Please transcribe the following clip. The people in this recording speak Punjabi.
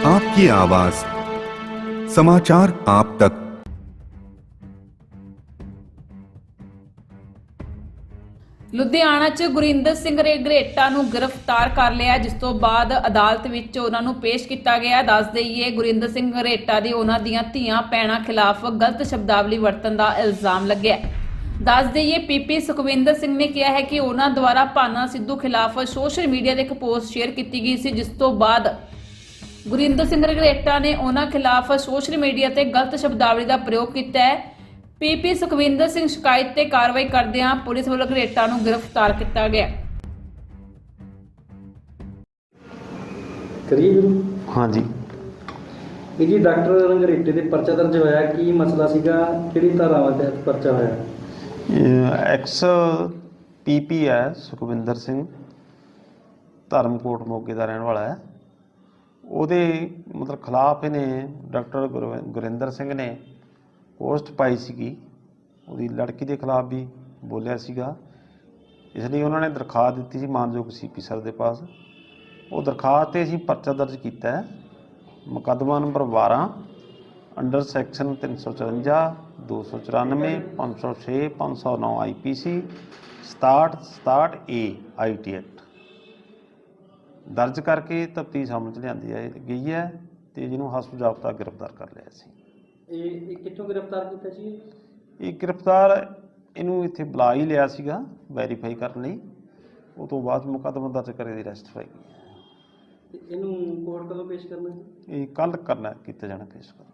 आपकी आवाज समाचार आप तक ਲੁਧਿਆਣਾ 'ਚ ਗੁਰਿੰਦਰ ਸਿੰਘ ਰੇਗਰੇਟਾ ਨੂੰ ਗ੍ਰਿਫਤਾਰ ਕਰ ਲਿਆ ਜਿਸ ਤੋਂ ਬਾਅਦ ਅਦਾਲਤ ਵਿੱਚ ਉਹਨਾਂ ਨੂੰ ਪੇਸ਼ ਕੀਤਾ ਗਿਆ ਦੱਸ ਦਈਏ ਗੁਰਿੰਦਰ ਸਿੰਘ ਰੇਟਾ ਦੀ ਉਹਨਾਂ ਦੀਆਂ ਧੀਆਂ ਪੈਣਾ ਖਿਲਾਫ ਗਲਤ ਸ਼ਬਦਾਵਲੀ ਵਰਤਣ ਦਾ ਇਲਜ਼ਾਮ ਲੱਗਿਆ ਹੈ। ਦੱਸ ਦਈਏ ਪੀਪੀ ਸੁਖਵਿੰਦਰ ਸਿੰਘ ਨੇ ਕਿਹਾ ਹੈ ਕਿ ਉਹਨਾਂ ਦੁਆਰਾ ਭਾਨਾ ਸਿੱਧੂ ਖਿਲਾਫ ਸੋਸ਼ਲ ਮੀਡੀਆ ਤੇ ਇੱਕ ਪੋਸਟ ਸ਼ੇਅਰ ਕੀਤੀ ਗਈ ਸੀ ਜਿਸ ਤੋਂ ਬਾਅਦ ਗੁਰਿੰਦਰ ਸਿੰਘ ਰਗਰੇਟਾ ਨੇ ਉਹਨਾਂ ਖਿਲਾਫ ਸੋਸ਼ਲ ਮੀਡੀਆ ਤੇ ਗਲਤ ਸ਼ਬਦਾਵਲੀ ਦਾ ਪ੍ਰਯੋਗ ਕੀਤਾ ਹੈ। ਪੀਪੀ ਸੁਖਵਿੰਦਰ ਸਿੰਘ ਸ਼ਿਕਾਇਤ ਤੇ ਕਾਰਵਾਈ ਕਰਦਿਆਂ ਪੁਲਿਸ ਵੱਲੋਂ ਰਗਰੇਟਾ ਨੂੰ ਗ੍ਰਿਫਤਾਰ ਕੀਤਾ ਗਿਆ। ਕਰੀਏ ਗੁਰੂ ਹਾਂਜੀ। ਇਹ ਜੀ ਡਾਕਟਰ ਰੰਗਰੇਟੇ ਦੇ ਪਰਚਾ ਦਰਜ ਹੋਇਆ ਕੀ ਮਸਲਾ ਸੀਗਾ? ਕਿਹੜੀ ਧਾਰਾਵਾਂ ਤਹਿਤ ਪਰਚਾ ਹੋਇਆ? ਐਕਸ ਪੀਪੀ ਹੈ ਸੁਖਵਿੰਦਰ ਸਿੰਘ ਧਰਮਕੋਟ ਮੋਗੇ ਦਾ ਰਹਿਣ ਵਾਲਾ ਹੈ। ਉਹਦੇ ਮਤਲਬ ਖਿਲਾਫ ਇਹਨੇ ਡਾਕਟਰ ਗੁਰਵਿ- ਗੁਰਿੰਦਰ ਸਿੰਘ ਨੇ ਪੋਸਟ ਪਾਈ ਸੀਗੀ। ਉਹਦੀ ਲੜਕੀ ਦੇ ਖਿਲਾਫ ਵੀ ਬੋਲਿਆ ਸੀਗਾ। ਇਸ ਲਈ ਉਹਨਾਂ ਨੇ ਦਰਖਾਸਤ ਦਿੱਤੀ ਸੀ ਮਾਨਯੋਗ ਸੀਪੀ ਸਰ ਦੇ ਪਾਸ। ਉਹ ਦਰਖਾਸਤ ਤੇ ਅਸੀਂ ਪਰਚਾ ਦਰਜ ਕੀਤਾ ਹੈ। ਮੁਕੱਦਮਾ number 12 under section 354 294 506 509 IPC 67 67 A IT act ਦਰਜ ਕਰਕੇ ਤਫਤੀਸ਼ ਸਾਹਮਣੇ ਚ ਲਿਆਂਦੀ ਹੈ ਗਈ ਹੈ ਤੇ ਜਿਹਨੂੰ ਹਸਪ ਜਾਬਤਾ ਗ੍ਰਿਫਤਾਰ ਕਰ ਲਿਆ ਸੀ। ਇਹ ਇਹ ਕਿੱਥੋਂ ਗ੍ਰਿਫਤਾਰ ਕੀਤਾ ਸੀ ਇਹ? ਗ੍ਰਿਫਤਾਰ ਇਹਨੂੰ ਇੱਥੇ ਬੁਲਾ ਹੀ ਲਿਆ ਸੀਗਾ ਵੈਰੀਫਾਈ ਕਰਨ ਲਈ। ਉਹ ਤੋਂ ਬਾਅਦ ਮੁਕੱਦਮਾ ਦਰਜ ਕਰੇ ਦੀ ਅਰੈਸਟ ਹੋਈ ਤੇ ਇਹਨੂੰ ਕੋਰਟ ਕਦੋਂ ਪੇਸ਼ ਕਰਨਾ ਸੀ ਇਹ ਕੱਲ ਕਰਨਾ ਕੀਤਾ ਜਾਣਾ ਪੇਸ਼ ਕਰਨਾ